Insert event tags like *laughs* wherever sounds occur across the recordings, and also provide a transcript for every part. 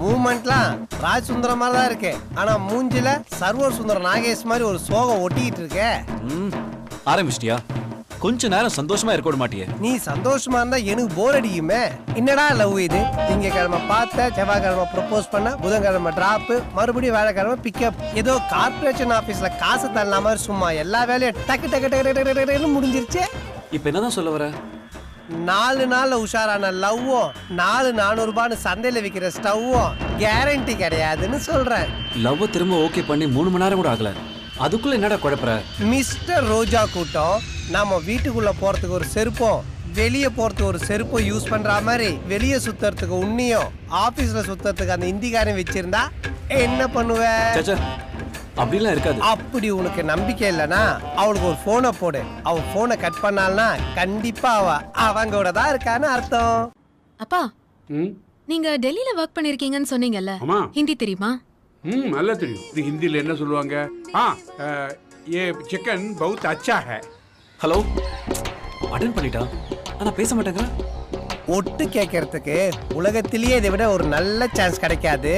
மூமெண்ட்லாம் ராஜ் சுந்தரம் மாதிரி தான் இருக்கு. ஆனா மூஞ்சில சர்வர் சுந்தரம் நாகேஷ் மாதிரி ஒரு சோகம் ஒட்டிக்கிட்டு இருக்கே. ம் ஆரம்பிச்சிட்டியா? கொஞ்ச நேரம் சந்தோஷமா இருக்க மாட்டியே. நீ சந்தோஷமா இருந்தா எனக்கு போர் அடிக்குமே. என்னடா லவ் இது? திங்கக்கிழமை பார்த்த செவ்வாய்க்கிழமை ப்ரப்போஸ் பண்ண புதன்கிழமை டிராப் மறுபடியும் வேலைக்கிழமை பிக்கப் ஏதோ கார்ப்பரேஷன் ஆபீஸ்ல காசு தரல மாதிரி சும்மா எல்லா வேலையும் டக்கு டக்கு டக்கு டக்கு முடிஞ்சிருச்சு. இப்போ என்னதான் சொல்ல வர? நாலு நாள்ல உஷாரான லவ்வும் நாலு நானூறு ரூபான்னு சந்தையில விற்கிற ஸ்டவ்வும் கேரண்டி கிடையாதுன்னு சொல்றேன். லவ் திரும்ப ஓகே பண்ணி மூணு மணி நேரம் கூட ஆகல. அதுக்குள்ள என்னடா குழப்பற? மிஸ்டர் ரோஜா கூட்டம் நாம வீட்டுக்குள்ள போறதுக்கு ஒரு செருப்போம் வெளியே போறதுக்கு ஒரு செருப்பும் யூஸ் பண்ற மாதிரி வெளியே சுத்துறதுக்கு உன்னியும் ஆபீஸ்ல சுத்துறதுக்கு அந்த இந்திக்காரன் வச்சிருந்தா என்ன பண்ணுவ? சச்சா அப்படிலாம் இருக்காது. அப்படி உனக்கு நம்பிக்கை இல்லைனா அவளுக்கு ஒரு போனை போடு. அவ போனை கட் பண்ணால்னா கண்டிப்பா அவ அவங்களோட தான் இருக்கான்னு அர்த்தம். அப்பா ம்? நீங்க டெல்லியில ஒர்க் பண்ணிருக்கீங்கன்னு சொன்னீங்கல்ல. ஹிந்தி தெரியுமா? ம் நல்லா தெரியும். இது ஹிந்தியில் என்ன சொல்லுவாங்க? ஆ ஏ சிக்கன் பவுத் அச்சா ஹே ஹலோ அட்டன் பண்ணிட்டான் ஆனா பேச மாட்டேங்கிறேன் ஒட்டு கேட்கறதுக்கு உலகத்திலேயே இதை விட ஒரு நல்ல சான்ஸ் கிடைக்காது.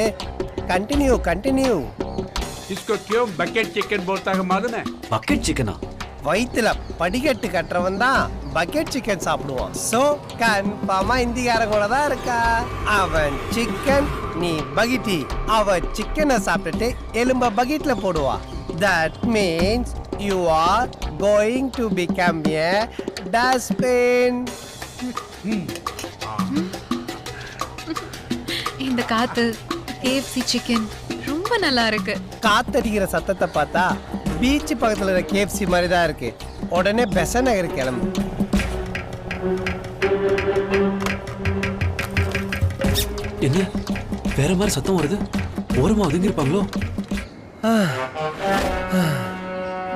கண்டினியூ கண்டினியூ इसको क्यों बकेट चिकन बोलता है मालूम है பக்கெட் சிக்கனா வயித்துல படிக்கட்டு கட்டுறவன் தான் பக்கெட் சிக்கன் சாப்பிடுவான் சோ கன்ஃபார்மா இந்திக்காரன் கூட தான் இருக்கா அவன் சிக்கன் நீ பகிட்டி அவ சிக்கனை சாப்பிட்டுட்டு எலும்ப பக்கெட்ல போடுவா that means you are going to become a dustbin இந்த காத்து கேஎஃப்சி சிக்கன் ரொம்ப நல்லா இருக்கு. காத்தடிக்கிற சத்தத்தை பார்த்தா பீச் பக்கத்துல இருக்க கேஎஃப்சி மாதிரி தான் இருக்கு. உடனே பெச நகர் கிளம்பு. என்ன? வேற மாதிரி சத்தம் வருது? ஓரமா ஒதுங்கி இருப்பாங்களோ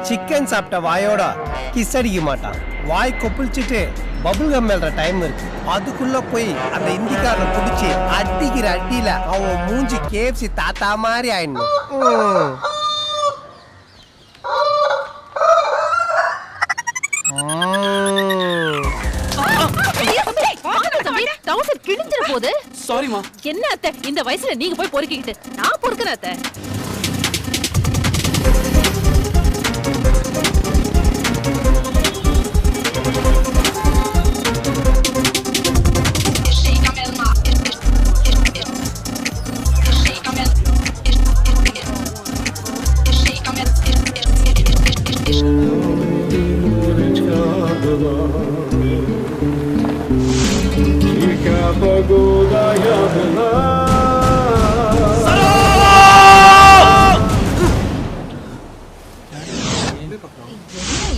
சிக்கன் சாப்பிட்ட வாயோட கிஸ் அடிக்க மாட்டான். வாய் கொப்பளிச்சுட்டு பபுள் கம் மேல்ற டைம் இருக்கு. அதுக்குள்ள போய் அந்த இந்திக்காரனை பிடிச்சி அடிக்கிற அடியில அவன் மூஞ்சி கேப்சி தாத்தா மாதிரி ஆயிடணும். கிழிஞ்சிர போது சாரிமா என்ன அத்தை? இந்த வயசுல நீங்க போய் பொறுக்கிக்கிட்டு. நான் பொறுக்கிறேன் அத்தை.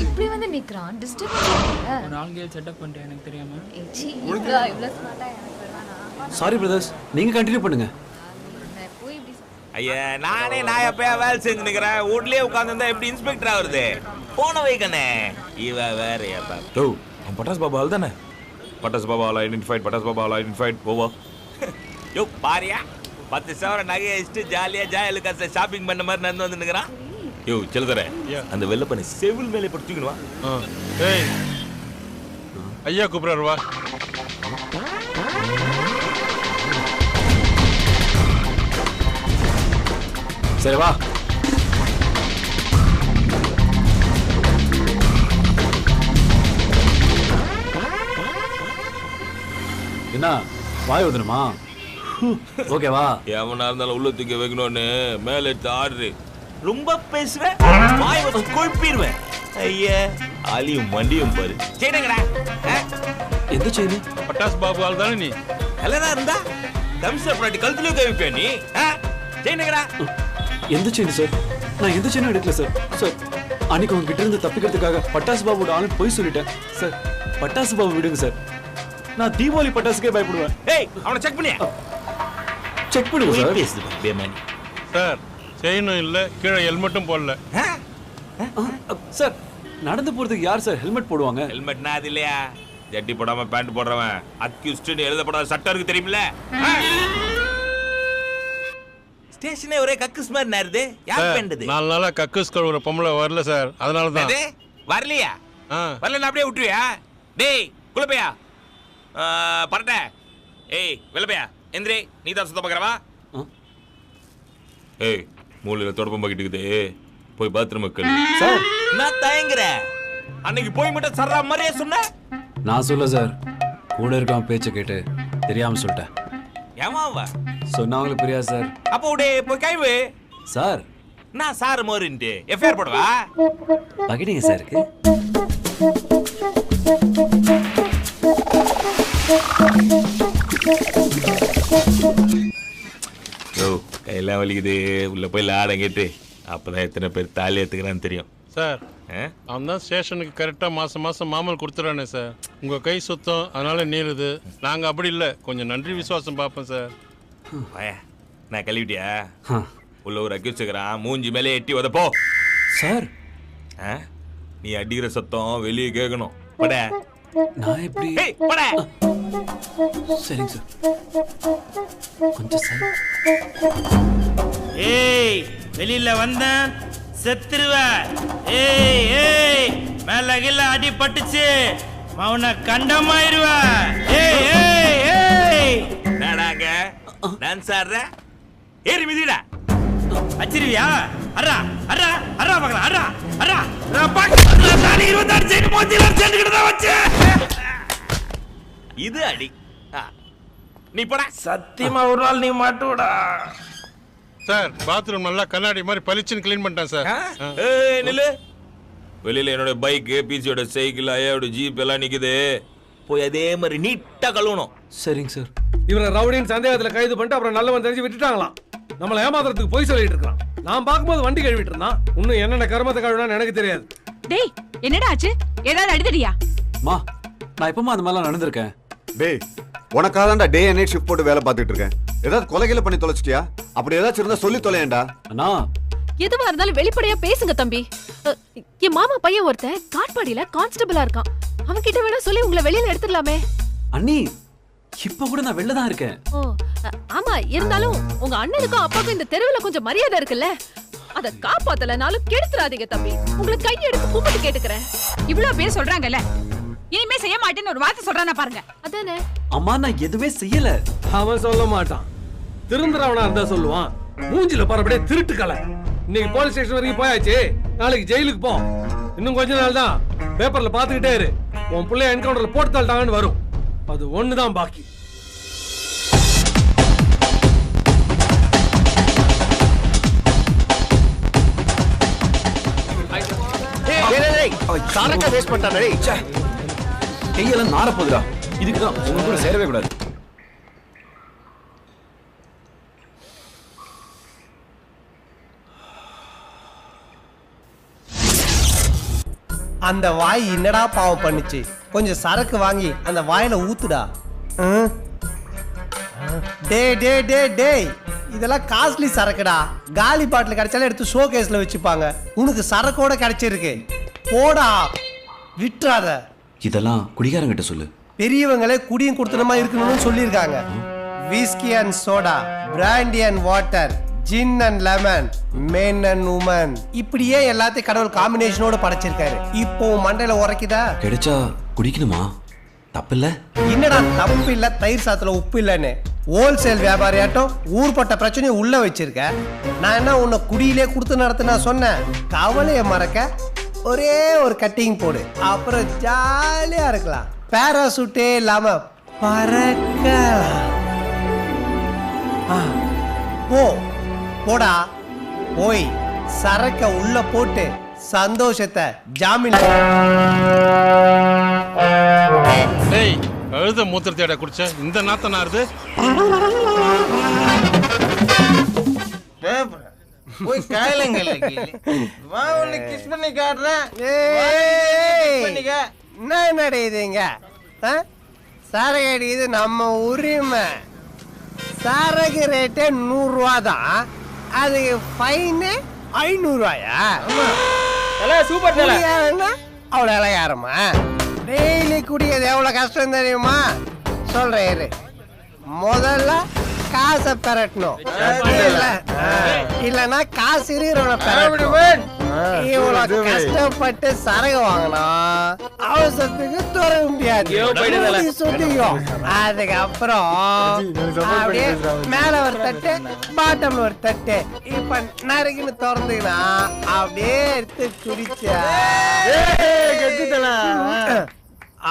இப்படி வந்து நிக்கிறான்? டிஸ்டர்ப் ஒரு ஆள்கையில் செட்டப் பண்ணிட்டேன் எனக்கு தெரியாம. இவ்வளோ இவ்வளோ ஸ்மார்ட்டா எனக்கு வருவானா? சாரி பிரதர்ஸ் நீங்க கண்டினியூ பண்ணுங்க. ஐயா நானே நான் எப்பயா வேலை செஞ்சு நிக்கிறேன்? வீட்லயே உட்காந்துருந்தா எப்படி இன்ஸ்பெக்டர் ஆகுறது? போன வைக்கணே இவ வேற ஏப்பா ஓ அவன் பட்டாஸ் பாபா ஆள் தானே? பட்டாஸ் பாபா ஆல் ஐடென்டிஃபைட் பட்டாஸ் பாபா ஆல் ஐடென்டிஃபைட் ஓவா யோ பாரியா. பத்து சவரம் நகையை வச்சுட்டு ஜாலியா ஜாயலு காசை ஷாப்பிங் பண்ண மாதிரி நடந்து வந்து நிக்கிறான். யோ செலுதர அந்த வெள்ள பண்ணி செவில் மேலே படுத்துக்கணுவா ஏய். ஐயா கூப்பிடுறாரு வா. சரி வா. என்ன வாய் வந்துடுமா *laughs* ஓகேவா எவனா இருந்தாலும் உள்ள தூக்கி வைக்கணும்னு மேல எடுத்து ஆடுறு ரொம்ப பேசுவேன் வாய் வச்சு கொழுப்பிடுவேன். ஐயா ஆலியும் மண்டியும் பாரு. செய்யணுங்கடா. எந்த செயின் பட்டாஸ் பாபு ஆள் தானே நீ? எல்லாம் இருந்தா? தம்சர் பிராட்டி கழுத்துலயும் கவிப்பேன் நீ? செய்யணுங்கடா. எந்த செயின் சார்? நான் எந்த செயினும் எடுக்கல சார். சார் அன்னைக்கு உங்ககிட்ட இருந்து தப்பிக்கிறதுக்காக பட்டாசு பாபுவோட ஆளு போய் சொல்லிட்டேன். சார் பட்டாசு பாபு விடுங்க சார். நான் தீபாவளி பட்டாசுக்கே பயப்படுவேன். ஏய் அவனை செக் பண்ணியா? செக் பண்ணுங்க சார். பேசுது பேமானி. சார் செயினும் இல்லை கீழே ஹெல்மெட்டும் போடல. சார் நடந்து போறதுக்கு யார் சார் ஹெல்மெட் போடுவாங்க? ஹெல்மெட்னா அது இல்லையா? ஜட்டி போடாம பேண்ட் போடுறவன். அக்யூஸ்ட்னு எழுதப்படாத சட்டம் இருக்கு தெரியுமில்ல? ஸ்டேஷனே ஒரே கக்குஸ் மாதிரி நேருது. யார் பேண்டது? நாலு நாளா கக்கூஸ் கழுவுற பொம்பளை வரல சார். அதனால தான். வரலையா? ஆ. வரலன்னா அப்படியே விட்டுருவியா? டேய் குழப்பையா பரட்ட. ஏய் வெள்ளப்பையா எந்திரி நீ தான் சுத்தம் பார்க்கறவா? ஏய் மூலையில தொடப்பம் பக்கிட்டு இருக்குது போய் பாத்ரூம் கழு. சார்! நான் தயங்குற? அன்னைக்கு போய் மட்டும் சர்றா மாதிரியே சொன்ன? நான் சொல்ல சார் கூட இருக்கவன் பேச்சை கேட்டு தெரியாம சொல்லிட்டேன். ஏமாவா சொன்னவங்களுக்கு புரியாது சார். அப்போ உடே போய் கைவு சார்! நான் சாரு மோருன்ட்டு? எஃப்ஐஆர் போடுவா? பகிடிங்க சார் இருக்கு. யோ கையெல்லாம் வலிக்குது. உள்ள போய் லாடம் கேட்டு அப்பதான் எத்தனை பேர் தாலி ஏத்துக்கிறான்னு தெரியும். சார் ஆ? அவன் தான் ஸ்டேஷனுக்கு கரெக்டாக மாதம் மாதம் மாமல் கொடுத்துறானே சார். உங்கள் கை சுத்தம் அதனால நீளுது நாங்கள் அப்படி இல்லை. கொஞ்சம் நன்றி விசுவாசம் பார்ப்போம் சார். நான் கழுவிட்டியா. உள்ள ஒரு அக்யூஸ் இருக்கிறான் மூஞ்சி மேலே எட்டி உதப்போ சார். ஆ? நீ அடிக்கிற சத்தம் வெளியே கேட்கணும். பட. நான் எப்படி ஏய் பட. சரிங்க சார். ஏய் வெளியில வந்தேன் செத்துருவ. ஏய் ஏய் மேல கீழ அடி பட்டுச்சு. மௌன கண்டமாயிருவ. ஏய் ஏய் ஏய். நாடாங்க நான் சாடுற ஏறி மிதிடா. அச்சிருவியா? அரா அரா அரா பார்க்கலாம் அரா அரா அரா பாக்க. தாலி இருபத்தாறு சைடு மோத்தில சேர்ந்துக்கிட்டு தான் வச்சேன். இது அடி. நீ போடா. சத்தியமா ஒரு நாள் நீ மாட்டுடா சார் பாத்ரூம் நல்லா கண்ணாடி மாதிரி பளிச்சுன்னு க்ளீன் பண்ணிட்டேன் சார்? ஏய் நில்லு. வெளியில என்னோட பைக்கு பிசியோட சைக்கிள் ஐயாவோட ஜீப் எல்லாம் நிக்குது. போய் அதே மாதிரி நீட்டா கழுவணும். சரிங்க சார். இவரை ரவுடின்னு சந்தேகத்துல கைது பண்ணிட்டு அப்புறம் நல்லவன் தெரிஞ்சு விட்டுட்டாங்களாம். நம்மளை ஏமாத்துறதுக்கு போய் சொல்லிட்டு இருக்கான். நான் பார்க்கும்போது வண்டி கழுவிட்டு இருந்தான். இன்னும் என்னென்ன கருமத்தை கழுவினான்னு எனக்கு தெரியாது. டேய் என்னடா ஆச்சு? ஏதாவது அடிதடியா? மா நான் எப்பமா அந்த மாதிரிலாம் நடந்திருக்கேன்? டேய் உனக்காக தான்டா டே அண்ட் நைட் ஷிஃப்ட் போட்டு வேலை பார்த்துட்டு இருக்கேன். ஏதாவது கொலைகளை பண்ணி தொலைச்சிட்டியா? அப்படி ஏதாச்சும் இருந்தா சொல்லி தொலையேன்டா. அண்ணா. எதுவா இருந்தாலும் வெளிப்படையா பேசுங்க தம்பி. என் மாமா பையன் ஒருத்தன் காட்பாடியில கான்ஸ்டபிளா இருக்கான். அவன் கிட்ட வேணா சொல்லி உங்களை வெளியில எடுத்துடலாமே. அண்ணி இப்ப கூட நான் வெளில தான் இருக்கேன். ஓ ஆமா இருந்தாலும் உங்க அண்ணனுக்கும் அப்பாவுக்கும் இந்த தெருவுல கொஞ்சம் மரியாதை இருக்குல்ல? அத காப்பாத்தலனாலும் கெடுத்துறாதீங்க தம்பி. உங்களை கையெடுத்து கும்பிட்டு கேட்டுக்கிறேன். இவ்வளவு பேர் சொல்றாங்கல்ல. இனிமே செய்ய மாட்டேன்னு ஒரு வார்த்தை சொல்றானா பாருங்க. அதானே? அம்மா நான் எதுவுமே செய்யல. அவன் சொல்ல மாட்டான். திருந்துறவனா இருந்தா சொல்லுவான். மூஞ்சில பரபடியே திருட்டு கலை. இன்னைக்கு போலீஸ் ஸ்டேஷன் வரைக்கும் போயாச்சு. நாளைக்கு ஜெயிலுக்கு போ. இன்னும் கொஞ்ச நாள் தான். பேப்பர்ல பாத்துக்கிட்டே இரு. உன் பிள்ளைய என்கவுண்டர்ல போட்டு தள்ளிட்டாங்கன்னு வரும். அது ஒண்ணுதான் பாக்கி. கணக்க வேஸ்ட் பண்ணிட்டானே. கையெல்லாம் நார போகுதுடா இதுக்கு தான் உங்க கூட சேரவே கூடாது. அந்த வாய் என்னடா பாவம் பண்ணுச்சு? கொஞ்சம் சரக்கு வாங்கி அந்த வாயில ஊத்துடா. ம்? டே டே டே டேய் இதெல்லாம் காஸ்ட்லி சரக்குடா. காலி பாட்டில் கிடைச்சாலும் எடுத்து ஷோ கேஸ்ல வச்சுப்பாங்க. உனக்கு சரக்கோட கிடைச்சிருக்கு. போடா. விட்டுறாத. இதெல்லாம் குடிகாரங்கிட்ட சொல்லு. பெரியவங்களே குடியும் கொடுத்தனமா இருக்கணும்னு சொல்லியிருக்காங்க. Whisky and soda brandy and water gin and lemon men and women இப்படியே எல்லாத்தையும் கடவுள் காம்பினேஷனோட படைச்சிருக்காரு. இப்போ மண்டையில உரைக்குதா? கிடைச்சா குடிக்கணுமா? தப்பில்ல. என்னடா தப்பு இல்ல தயிர் சாத்துல உப்பு இல்லைன்னு. ஹோல்சேல் வியாபாரியாட்டம் ஊர்பட்ட பிரச்சனையை உள்ள வச்சிருக்க. நான் என்ன உன்னை குடியிலே கொடுத்து நடத்த சொன்னேன்? கவலையை மறக்க. ஒரே ஒரு கட்டிங் போடு. அப்புறம் ஜாலியா இருக்கலாம். பேராசூட்டே இல்லாம பறக்கலாம் ஆ, போ போடா. போய் சரக்க உள்ள போட்டு சந்தோஷத்தை ஜாமீன் டேய் கழுத மூத்திரத்தையடா குடிச்ச. இந்த நாத்தம் நாருது. போய் காயலங்கல்ல வா உன்னை கிஸ் பண்ணி காட்டுறேன் என்ன நடக்குதுங்க சரக்கு அடிக்குது நம்ம உரிமை. சரக்கு ரேட்டே நூறுரூவா தான். அதுக்கு ஃபைனு ஐநூறுரூவாயா சூப்பர் அவ்வளோ இலகாரமா டெய்லி குடிக்கிறது எவ்வளோ கஷ்டம் தெரியுமா? சொல்கிறேன் இரு. முதல்ல காசை பெரட்டணும். இல்லைன்னா காசு இருக்கிறவனை பெரட்டணும். இவ்வளவு கஷ்டப்பட்டு சரகு வாங்கினா அவசரத்துக்கு துறக்க முடியாது. சுத்திக்கும் அதுக்கப்புறம் அப்படியே மேல ஒரு தட்டு பாட்டம்ல ஒரு தட்டு. இப்ப நறுக்குன்னு திறந்துக்கினா அப்படியே எடுத்து குடிச்சா.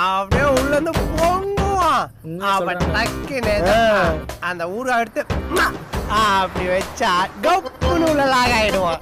அப்படியே உள்ள இருந்து பொங்குவான். அப்ப டக்குன்னு அந்த ஊரை எடுத்து அப்படி வச்சா கப்புன்னு உள்ள லாக் ஆயிடுவான்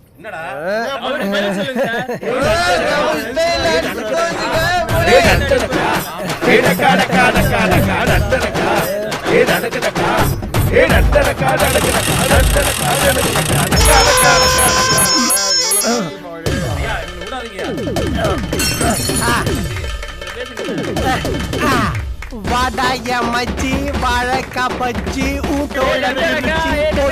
சார். வாடாய மச்சி வாழைக்கா பச்சி ஊட்டோட